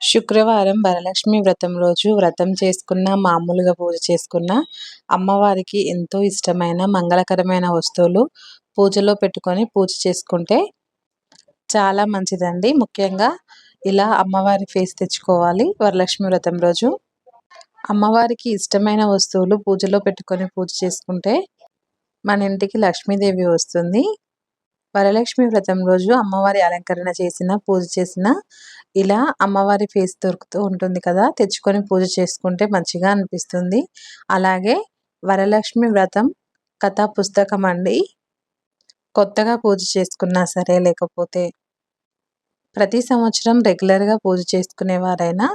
శుక్రవారం వరలక్ష్మి వ్రతం రోజు వ్రతం చేసుకున్న మామూలుగా పూజ చేసుకున్న అమ్మవారికి ఎంతో ఇష్టమైన మంగళకరమైన వస్తువులు పూజలో పెట్టుకొని పూజ చేసుకుంటే చాలా మంచిదండి. ముఖ్యంగా ఇలా అమ్మవారి ఫేస్ తెచ్చుకోవాలి వరలక్ష్మి వ్రతం రోజు. అమ్మవారికి ఇష్టమైన వస్తువులు పూజలో పెట్టుకొని పూజ చేసుకుంటే మన ఇంటికి లక్ష్మీదేవి వస్తుంది. వరలక్ష్మి వ్రతం రోజు అమ్మవారి అలంకరణ చేసిన పూజ చేసిన ఇలా అమ్మవారి ఫేస్ దొరుకుతూ ఉంటుంది కదా తెచ్చుకొని పూజ చేసుకుంటే మంచిగా అనిపిస్తుంది. అలాగే వరలక్ష్మి వ్రతం కథా పుస్తకం అండి. కొత్తగా పూజ చేసుకున్నా సరే లేకపోతే ప్రతి సంవత్సరం రెగ్యులర్గా పూజ చేసుకునేవారైనా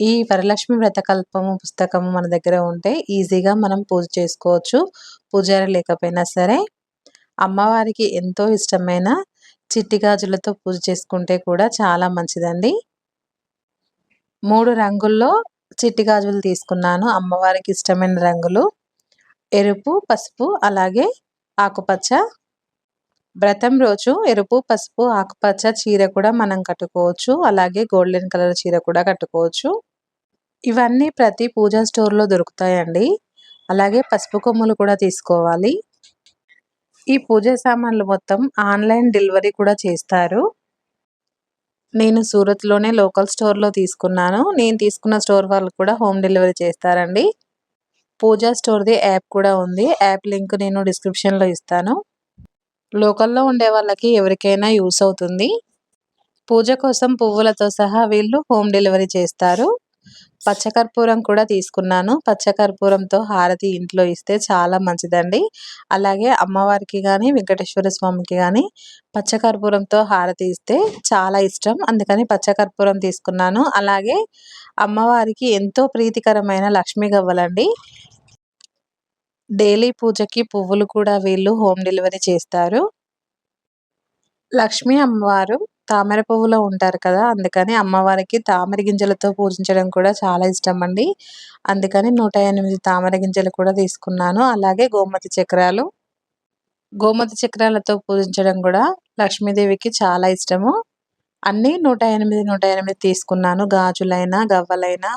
ఈ వరలక్ష్మి వ్రతకల్పము పుస్తకము మన దగ్గర ఉంటే ఈజీగా మనం పూజ చేసుకోవచ్చు. పూజారి లేకపోయినా సరే అమ్మవారికి ఎంతో ఇష్టమైన చిట్టి గాజులతో పూజ చేసుకుంటే కూడా చాలా మంచిదండి. మూడు రంగుల్లో చిట్టి గాజులు తీసుకున్నాను. అమ్మవారికి ఇష్టమైన రంగులు ఎరుపు పసుపు అలాగే ఆకుపచ్చ. వ్రతం రోజు ఎరుపు పసుపు ఆకుపచ్చ చీర కూడా మనం కట్టుకోవచ్చు. అలాగే గోల్డెన్ కలర్ చీర కూడా కట్టుకోవచ్చు. ఇవన్నీ ప్రతి పూజా స్టోర్లో దొరుకుతాయండి. అలాగే పసుపు కొమ్ములు కూడా తీసుకోవాలి. ఈ పూజ సామాన్లు మొత్తం ఆన్లైన్ డెలివరీ కూడా చేస్తారు. నేను సూరత్లోనే లోకల్ స్టోర్లో తీసుకున్నాను. నేను తీసుకున్న స్టోర్ వాళ్ళు కూడా హోమ్ డెలివరీ చేస్తారండి. పూజా స్టోర్ది యాప్ కూడా ఉంది. యాప్ లింక్ నేను డిస్క్రిప్షన్లో ఇస్తాను. లోకల్లో ఉండే వాళ్ళకి ఎవరికైనా యూస్ అవుతుంది. పూజ కోసం పువ్వులతో సహా వీళ్ళు హోమ్ డెలివరీ చేస్తారు. పచ్చకర్పూరం కూడా తీసుకున్నాను. పచ్చకర్పూరంతో హారతి ఇంట్లో ఇస్తే చాలా మంచిదండి. అలాగే అమ్మవారికి కానీ వెంకటేశ్వర స్వామికి కానీ పచ్చకర్పూరంతో హారతి ఇస్తే చాలా ఇష్టం. అందుకని పచ్చకర్పూరం తీసుకున్నాను. అలాగే అమ్మవారికి ఎంతో ప్రీతికరమైన లక్ష్మీ గవ్వలండి. డైలీ పూజకి పువ్వులు కూడా వీళ్ళు హోమ్ డెలివరీ చేస్తారు. లక్ష్మీ అమ్మవారు తామర పువ్వులో ఉంటారు కదా అందుకని అమ్మవారికి తామర గింజలతో పూజించడం కూడా చాలా ఇష్టం అండి అందుకని నూట ఎనిమిది తామర గింజలు కూడా తీసుకున్నాను. అలాగే గోమతి చక్రాలు గోమతి చక్రాలతో పూజించడం కూడా లక్ష్మీదేవికి చాలా ఇష్టము. అన్నీ నూట ఎనిమిది నూట ఎనిమిది తీసుకున్నాను. గాజులైనా గవ్వలైనా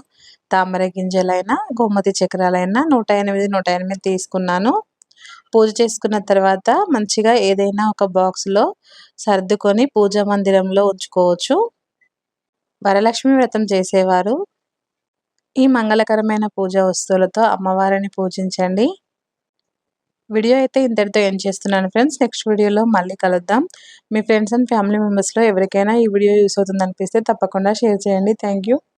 తామర గింజలైనా గోమతి చక్రాలైనా నూట ఎనిమిది నూట ఎనిమిది తీసుకున్నాను. పూజ చేసుకున్న తర్వాత మంచిగా ఏదైనా ఒక బాక్స్లో సర్దుకొని పూజా మందిరంలో ఉంచుకోవచ్చు. వరలక్ష్మి వ్రతం చేసేవారు. ఈ మంగళకరమైన పూజా వస్తువులతో అమ్మవారిని పూజించండి. వీడియో అయితే ఇంతటితో ఏం చేస్తున్నాను ఫ్రెండ్స్. నెక్స్ట్ వీడియోలో మళ్ళీ కలుద్దాం. మీ ఫ్రెండ్స్ అండ్ ఫ్యామిలీ మెంబర్స్లో ఎవరికైనా ఈ వీడియో యూస్ అవుతుంది అనిపిస్తే తప్పకుండా షేర్ చేయండి. థ్యాంక్